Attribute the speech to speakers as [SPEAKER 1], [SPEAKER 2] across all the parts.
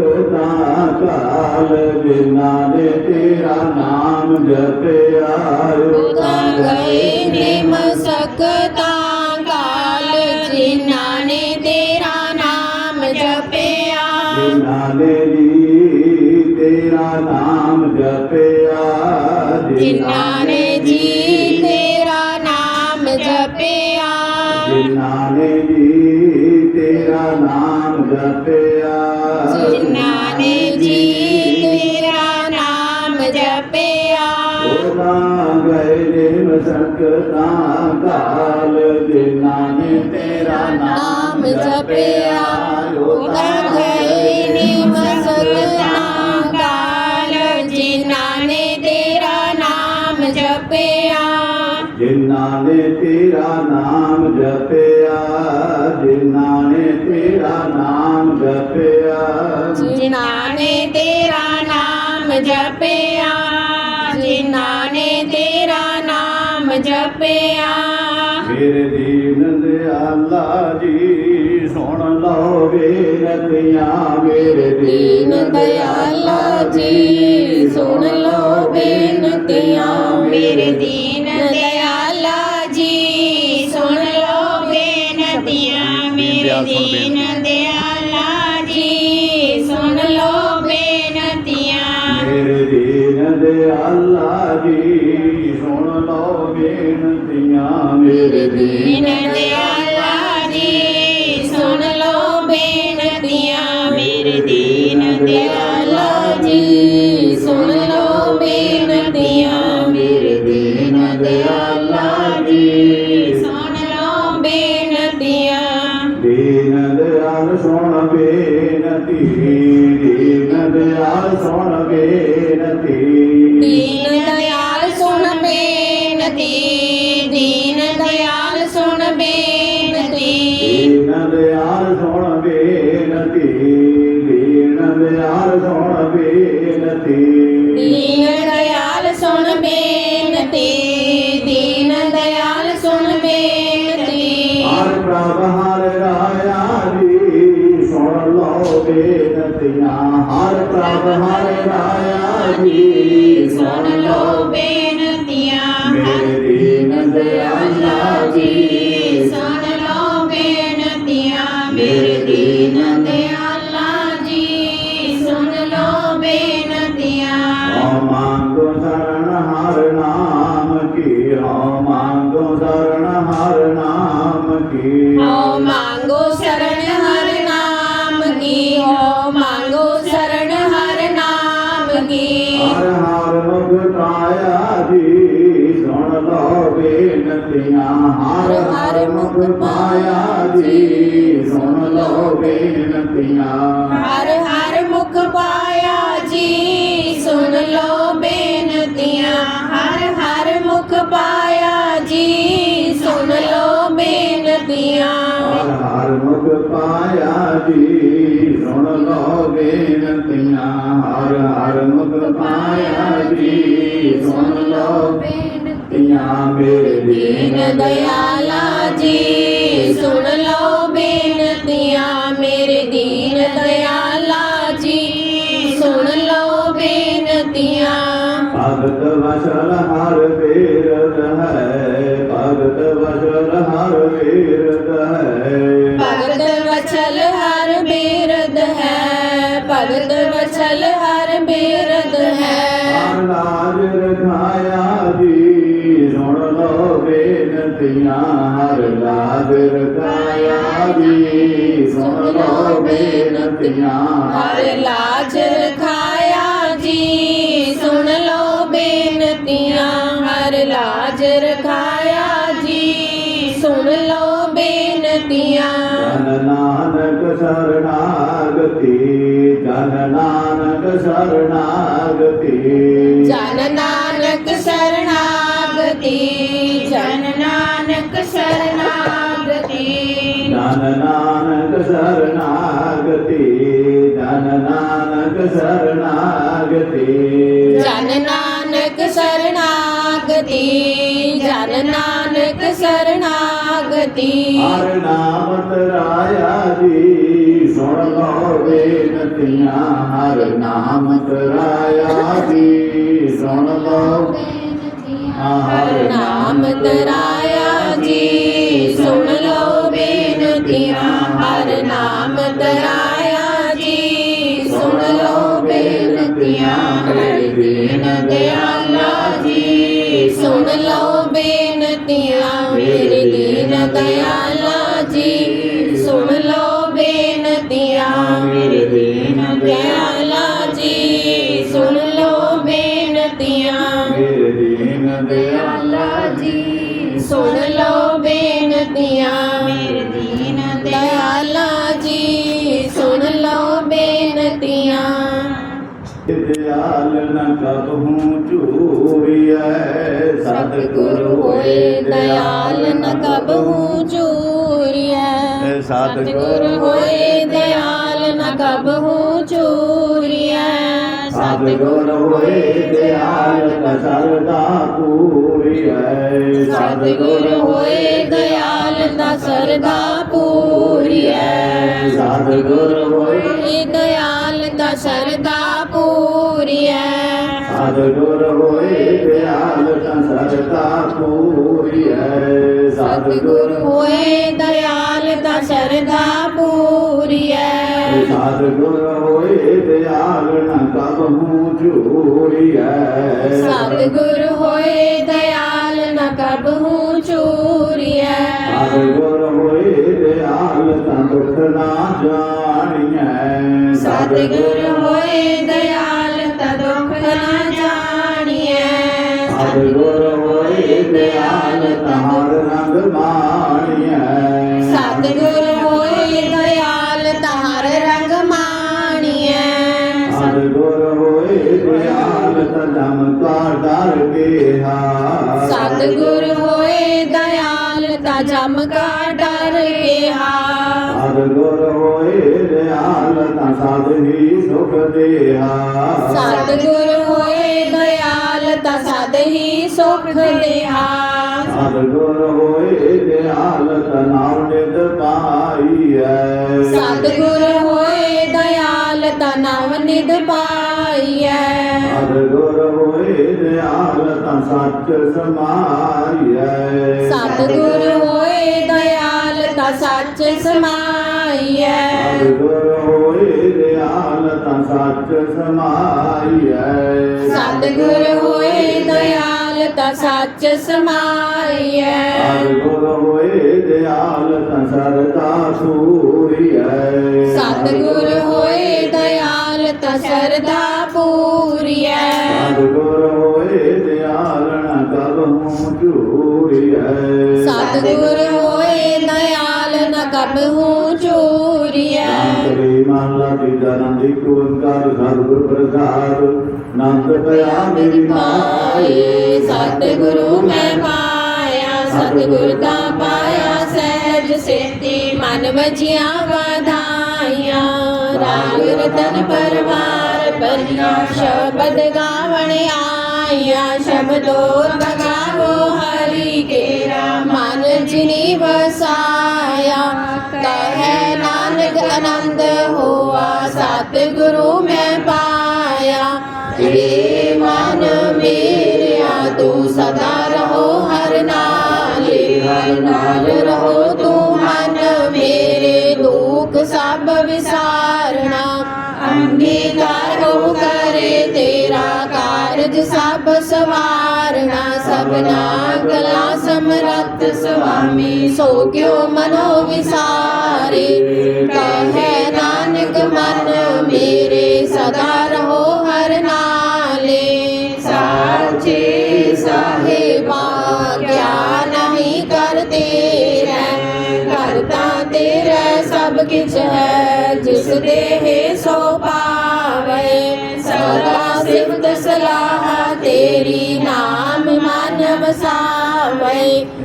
[SPEAKER 1] ਤਾਂ ਕਾਲ ਜਿਨ੍ਹਾਂ ਨੇ ਤੇਰਾ ਨਾਮ ਜਪਿਆ
[SPEAKER 2] ਤਾਂ ਗਏ ਨਿਮ ਸਕਤਾ ਕਾਲ ਜਿਨ੍ਹਾਂ ਨੇ ਤੇਰਾ ਨਾਮ ਜਪਿਆ
[SPEAKER 1] ਜਿਨ੍ਹਾਂ ਨੇ ਤੇਰਾ ਨਾਮ ਜਪਿਆ ਜਿਨ੍ਹਾਂ ਨੇ ਜੀ ਤੇਰਾ ਨਾਮ ਜਪਿਆ ਜਿਨ੍ਹਾਂ ਨੇ ਜੀ ਤੇਰਾ ਨਾਮ ਜਪਿਆ ਕਤਾਂ ਗਾਲ ਜਿਨ੍ਹਾਂ ਨੇ ਤੇਰਾ ਨਾਮ ਜਪਿਆ
[SPEAKER 2] ਉਹਦਾ ਗਈ ਨੀ ਮਸਤਾਂ ਗਾਲ ਜਿਨ੍ਹਾਂ ਨੇ ਤੇਰਾ ਨਾਮ ਜਪਿਆ
[SPEAKER 1] ਜਿਨ੍ਹਾਂ ਨੇ ਤੇਰਾ ਨਾਮ ਜਪਿਆ ਜਿਨ੍ਹਾਂ ਨੇ ਤੇਰਾ ਨਾਮ ਜਪਿਆ ਜਿਨ੍ਹਾਂ ਨੇ ਤੇਰਾ ਨਾਮ ਜਪਿਆ ਪਿਆ ਮੇਰੇ ਦੀਨ ਦਿਆਲਾ ਜੀ ਸੁਣ ਲਓ ਬੇਨਤੀਆਂ
[SPEAKER 2] ਮੇਰੇ ਦੀਨ ਦਿਆਲਾ ਜੀ ਸੁਣ ਲਓ ਬੇਨਤੀਆਂ ਮੇਰੇ ਦੀਨ ਦਿਆਲਾ ਜੀ ਸੁਣ ਲਓ ਬੇਨਤੀਆਂ ਮੇਰੇ ਦੀਨ ਦਿਆਲਾ ਜੀ ਸੁਣ ਲਓ ਬੇਨਤੀਆਂ
[SPEAKER 1] ਮੇਰੇ ਦੀਨ ਦਿਆਲਾ ਜੀ लो भेण दिया
[SPEAKER 2] मेरे दीन दया
[SPEAKER 1] ਜੀ ਸੁਣ ਲੋ ਬੇਨਤੀਆਂ
[SPEAKER 2] ਮੇਰੇ ਦੀਨ ਦਇਆਲਾ ਜੀ ਸੁਣ ਲੋ ਬੇਨਤੀਆਂ ਮੇਰੇ ਦੀਨ ਦਇਆਲਾ ਜੀ ਸੁਣ ਲੋ ਬੇਨਤੀਆਂ
[SPEAKER 1] ਭਗਤ ਵਸਲ ਹਰ ਵੇਰਦ ਹੈ ਭਗਤ ਵਸਲ ਹਰ ਵੇਰਦ ਹੈ
[SPEAKER 2] ਭਗਤ ਵਸਲ ਹਰ ਵੇਰਦ ਹੈ ਭਗਤ ਵਸਲ ਹਰ ਵੇਰਦ
[SPEAKER 1] ਲੋ ਬੇਨਤੀਆਂ
[SPEAKER 2] ਹਰ ਲਾਜ ਰਖਾਇਆ ਜੀ ਸੁਣ ਲੋ ਬੇਨਤੀਆਂ ਹਰ ਲਾਜ ਰਖਾਇਆ ਜੀ ਸੁਣ ਲੋ ਬੇਨਤੀਆਂ
[SPEAKER 1] ਜਨ ਨਾਨਕ ਸਰਣਾਗਤੀ ਜਨ ਨਾਨਕ ਸਰਣਾਗਤੀ
[SPEAKER 2] ਜਨ ਨਾਨਕ ਸਰਣਾਗਤੀ
[SPEAKER 1] ਨਾਨਕ ਸਰਨਾਗਤੀ ਧਨ ਨਾਨਕ ਸਰਨਾਗਤੀ
[SPEAKER 2] ਜਨ ਨਾਨਕ ਸਰਨਾਗਤੀ ਜਨ ਨਾਨਕ ਸਰਨਾਗਤੀ
[SPEAKER 1] ਹਰ ਨਾਮ ਤਰਾਇਆ ਜੀ ਸੁਣ ਲਓ ਬੇਨਤੀਆਂ ਹਰ ਨਾਮ ਤਰਾਇਆ ਜੀ ਸੁਣ ਲਓ ਬੇਨਤੀਆਂ ਹਰ ਨਾਮ ਤਰਾਇਆ
[SPEAKER 2] ਦਿਆਲਾ ਜੀ ਸੁਣ ਲਓ ਬੇਨਤੀਆਂ ਮੇਰੇ ਦੀਨ ਦਿਆਲਾ ਜੀ ਸੁਣ ਲਓ ਬੇਨਤੀਆਂ
[SPEAKER 1] ਦਿਆਲ ਨਾ ਕਬਹੂ ਚੂਰੀਐ
[SPEAKER 2] ਸਤਿਗੁਰ ਹੋਏ ਦਇਆਲ ਨਾ ਕਬਹੂ ਚੂਰੀਐ
[SPEAKER 1] ਸਤਿਗੁਰ ਹੋਏ ਦਇਆਲ ਨਾ ਕਬਹੂ ਚੂਰੀਐ ਸਤਿਗੁਰ ਹੋਏ ਦਿਆਲ ਕਸਲ ਦਾ ਪੂਰੀਐ
[SPEAKER 2] ਸਤਿਗੁਰ ਹੋਏ ਦਿਆਲ ਕਸਲ ਦਾ ਪੂਰੀਐ
[SPEAKER 1] ਸਤਿਗੁਰ ਹੋਏ ਦਿਆਲ ਕਸਲ ਦਾ ਪੂਰੀਐ ਸਤਿਗੁਰ ਹੋਏ ਦਿਆਲ ਕਸਲ ਦਾ ਪੂਰੀਐ
[SPEAKER 2] ਸਤਿਗੁਰ ਹੋਏ ਦਿਆਲ ਕਸਲ ਦਾ
[SPEAKER 1] ਸਤਗੁਰ ਹੋਏ ਦਿਆਲਨ ਤਬ ਹੂੰ ਚੂਰੀਐ
[SPEAKER 2] ਸਤਗੁਰ ਹੋਏ ਦਿਆਲ ਨ ਕਬ ਹੂੰ ਚੂਰੀਐ
[SPEAKER 1] ਸਤਗੁਰ ਹੋਏ ਦਿਆਲ ਤਾਂ ਦੁਖ ਨਾ ਜਾਣੀਐ
[SPEAKER 2] ਸਤਗੁਰ ਹੋਏ ਦਿਆਲ ਨਾ ਜਮ ਕਾ ਡਰ ਕਿਹਾ
[SPEAKER 1] ਹਰ ਗੁਰ ਹੋਏ ਦਿਆਲ ਤਾਂ ਸਭ ਸੁਖ ਦੇਹਾ
[SPEAKER 2] ਸਤ ਗੁਰ ਹੋਏ ਦਿਆਲ ਤਾਂ ਸਦ ਸੁਖ ਦੇਹਾ
[SPEAKER 1] ਹਰ ਗੁਰ ਹੋਏ ਦਿਆਲ ਤਾਂ ਨਾਮ ਨਿਦ ਐ
[SPEAKER 2] ਸਤ ਗੁਰ ਹੋਏ ਦਿਆਲ ਤਾਂ ਨਾਮ ਨਿਦ ਐ
[SPEAKER 1] ਹਰ ਗੁਰ ਹੋਏ ਦਿਆਲ ਤਾਂ ਸੱਚ ਐ
[SPEAKER 2] ਸਤ ਗੁਰ ਹੋਏ ਦਇਆਲ ਤਾਂ ਸੱਚ ਸਮਾਈਐ
[SPEAKER 1] ਗੁਰ ਹੋਏ ਦਇਆਲ ਤਾਂ ਸੱਚ ਸਮਾਈਐ
[SPEAKER 2] ਸਤਿਗੁਰ ਹੋਏ ਦਇਆਲ ਤਾਂ ਸੱਚ ਸਮਾਈਐ
[SPEAKER 1] ਗੁਰ ਹੋਏ ਦਇਆਲ ਤਾਂ ਸਰਦਾ ਸੂਰੀਐ
[SPEAKER 2] ਸਤਿਗੁਰ ਹੋਏ ਦਇਆਲ ਤਾਂ ਸਰਦਾ ਪੂਰੀਐ ਗੁਰ ਲਹੂ ਚੋਰੀਐ
[SPEAKER 1] ਪ੍ਰੇਮਾ ਲਾ ਦੀਦਾ ਨੰਦੀ ਕੋ ਅੰਕਾਰ ਸਤਿਗੁਰ ਪ੍ਰਸਾਦ ਨੰਦ ਪਿਆ ਮੇਰੀ ਮਾਏ
[SPEAKER 2] ਸਤਿਗੁਰੂ ਮੈਂ ਪਾਇਆ ਸਤਿਗੁਰ ਦਾ ਪਾਇਆ ਸਹਿਜ ਸੇਤੀ ਮਨ ਵਜਿਆ ਵਧਾਈਆਂ ਰਾਗ ਰਤਨ ਪਰਵਾਰ ਪਰਿਆ ਸ਼ਬਦ ਗਾਵਣ ਆਇਆ ਸ਼ਬਦੋ ਬਗਾਵੋ ਹਰੀ ਕੇਰਾ ਮਨ ਜਿਨੀ ਵਸਾਇਆ ਆਨੰਦ ਹੋਆ ਸਤਿਗੁਰੂ ਮੈਂ ਪਾਇਆ ਏ ਮਨ ਮੇਰਿਆ ਤੂੰ ਸਦਾ ਰਹੋ ਹਰ ਨਾਲੇ ਹਰ ਨਾਲ ਰਹੋ ਤੂੰ ਮਨ ਮੇਰੇ ਦੁੱਖ ਸਭ ਵਿਸਾਰਣਾ ਅੰਗੀਕਾਰ ਹੋ ਕਰੇ ਤੇਰਾ ਕਾਰਜ ਸਭ ਸਵਾਰਣਾ ਸਭਨਾ ਕਲਾ स्वामी सो क्यों मनो विसारे कहे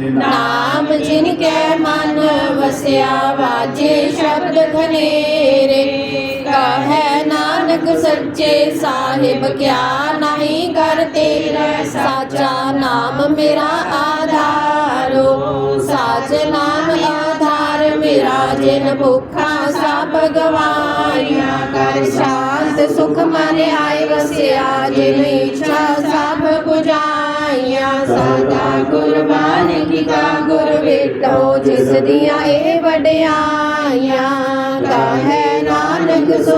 [SPEAKER 2] ਨਾਮ ਜਿਨ ਕੈ ਮਨ ਵਸਿਆ ਵਾਜੇ ਸ਼ਬਦ ਘਨੇਰੇ ਕਹੈ ਨਾਨਕ ਸੱਚੇ ਸਾਹਿਬ ਕਿਆ ਨਹੀਂ ਕਰ ਤੇਰਾ ਸਾਚਾ ਨਾਮ ਮੇਰਾ ਆਧਾਰੋ ਸਾਚ ਨਾਮ ਆਧਾਰ ਮੇਰਾ ਜਿਨ ਭੁੱਖਾ ਸਾ ਭਗਵਾਨਿਆ ਕਰ ਸ਼ਾਂਤ ਸੁਖ ਮਨ ਆਏ ਵਸਿਆ ਜਿਨ ਇੱਛਾ ਸਭ ਪੁਜਾ ਹੋਈਆਂ ਸਾਦਾ ਗੁਰਬਾਨ ਕੀਤਾ ਗੁਰ ਵੇਟੋ ਜਿਸ ਦੀਆਂ ਇਹ ਵਡਿਆਈਆਂ ਤਾ ਹੈ ਨਾਨਕ ਸੋ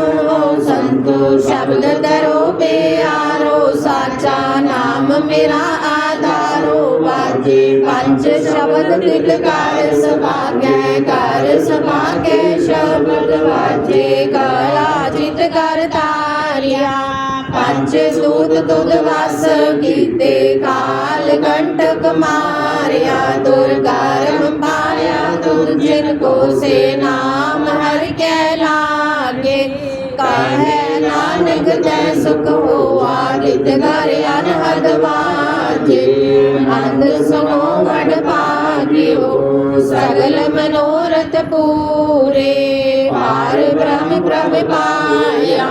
[SPEAKER 2] ਸੰਤੋ ਸ਼ਬਦ ਤਰੋ ਪਿਆਰੋ ਸਾਚਾ ਨਾਮ ਮੇਰਾ ਆਧਾਰੋ ਬਾਜੇ ਪੰਜ ਸ਼ਬਦ ਤਿਲਕਾਰ ਸਭਾ ਕੈ ਕਰ ਸਭਾ ਕੈ ਸ਼ਬਦ ਵਾਜੇ ਕਲਾ ਪੰਜ ਸੂਤ ਦੁਦ ਵਸ ਕੀਤੇ ਕਾਲ ਕੰਟਕ ਮਾਰਿਆ ਦੁਰਗਾਰਮ ਪਾਇਆ ਤੁਧ ਜਿਨ ਕੋ ਸੇ ਨਾਮ ਹਰ ਕੈ ਲਾਗੇ ਕਾਹੈ ਨਾਨਕ ਤੈ ਸੁਖ ਹੋਆ ਨਿਤ ਘਰ ਅਨਹਦ ਵਾਜੇ ਅੰਦ ਸੁਨੋ ਵਡ ਪਾਗਿਓ ਸਗਲ ਮਨੋ ਜਗਤ ਪੂਰੇ ਪਾਰ ਬ੍ਰਹਮ ਪ੍ਰਭ ਪਾਇਆ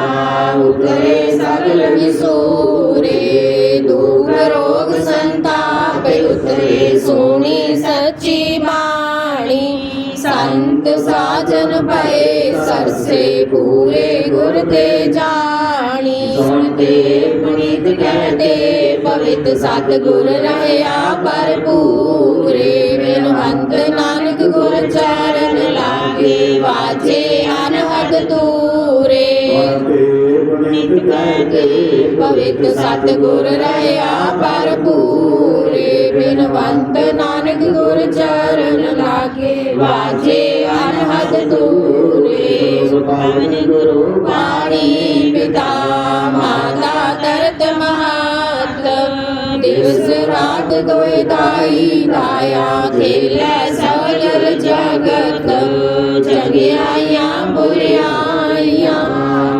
[SPEAKER 2] ਉਤਰੇ ਸਗਲ ਵਿਸੂਰੇ ਦੁਖ ਰੋਗ ਸੰਤਾਪ ਉਤਰੇ ਸੋਣੀ ਸੱਚੀ ਬਾਣੀ ਸੰਤ ਸਾਜਨ ਪਏ ਸਰਸੇ ਪੂਰੇ ਗੁਰ ਤੇ ਜਾਣੀ ਸੁਣਤੇ ਪੁਨੀਤ ਕਹਤੇ ਪਵਿੱਤ ਸਤ ਗੁਰ ਰਹਿਆ ਪਰ ਪੂਰੇ ਹੰਤ ਨਾਨਕ ਗੁਰ ਚਰਨ ਲਾਗੇ ਵਾਜੇ ਅਨਹਦ ਤੂਰੇ ਨਿਤ ਕਰਤੇ ਪਵਿੱਤ ਸਤ ਗੁਰ ਰਹਾ ਰਹਿਆ ਭਰਪੂਰੇ ਬਿਨਵੰਤ ਨਾਨਕ ਗੁਰ ਚਰਨ ਲਾਗੇ ਵਾਜੇ ਅਨਹਦ ਤੂਰੇ ਸੁਭਾਨ ਗੁਰੂ ਪਾਣੀ ਪਿਤਾ ਮਾਤਾ ਤਰਤ ਮਹਾਤਮ ਦਿਵਸ ਰਾਤ ਦੋਇ ਦਾਈ ਦਾਇਆ ਖੇਲੇ ਬੁਰਿਆਈਆਂ ਬੁਰਿਆਈਆਂ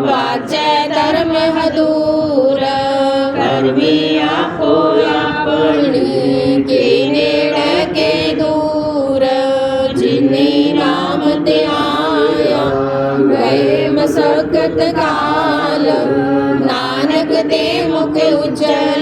[SPEAKER 2] ਬਾਚੈ ਧਰਮ ਹਦੂਰ ਕਰਮੀ ਆਪੋ ਆਪਣੀ ਕੇ ਨੇੜੇ ਕੇ ਦੂਰ ਜਿਨੀ ਨਾਮ ਧਿਆਇਆ ਗਏ ਮਸਕਤ ਕਾਲ ਨਾਨਕ ਤੇ ਮੁਖ ਉਜੈ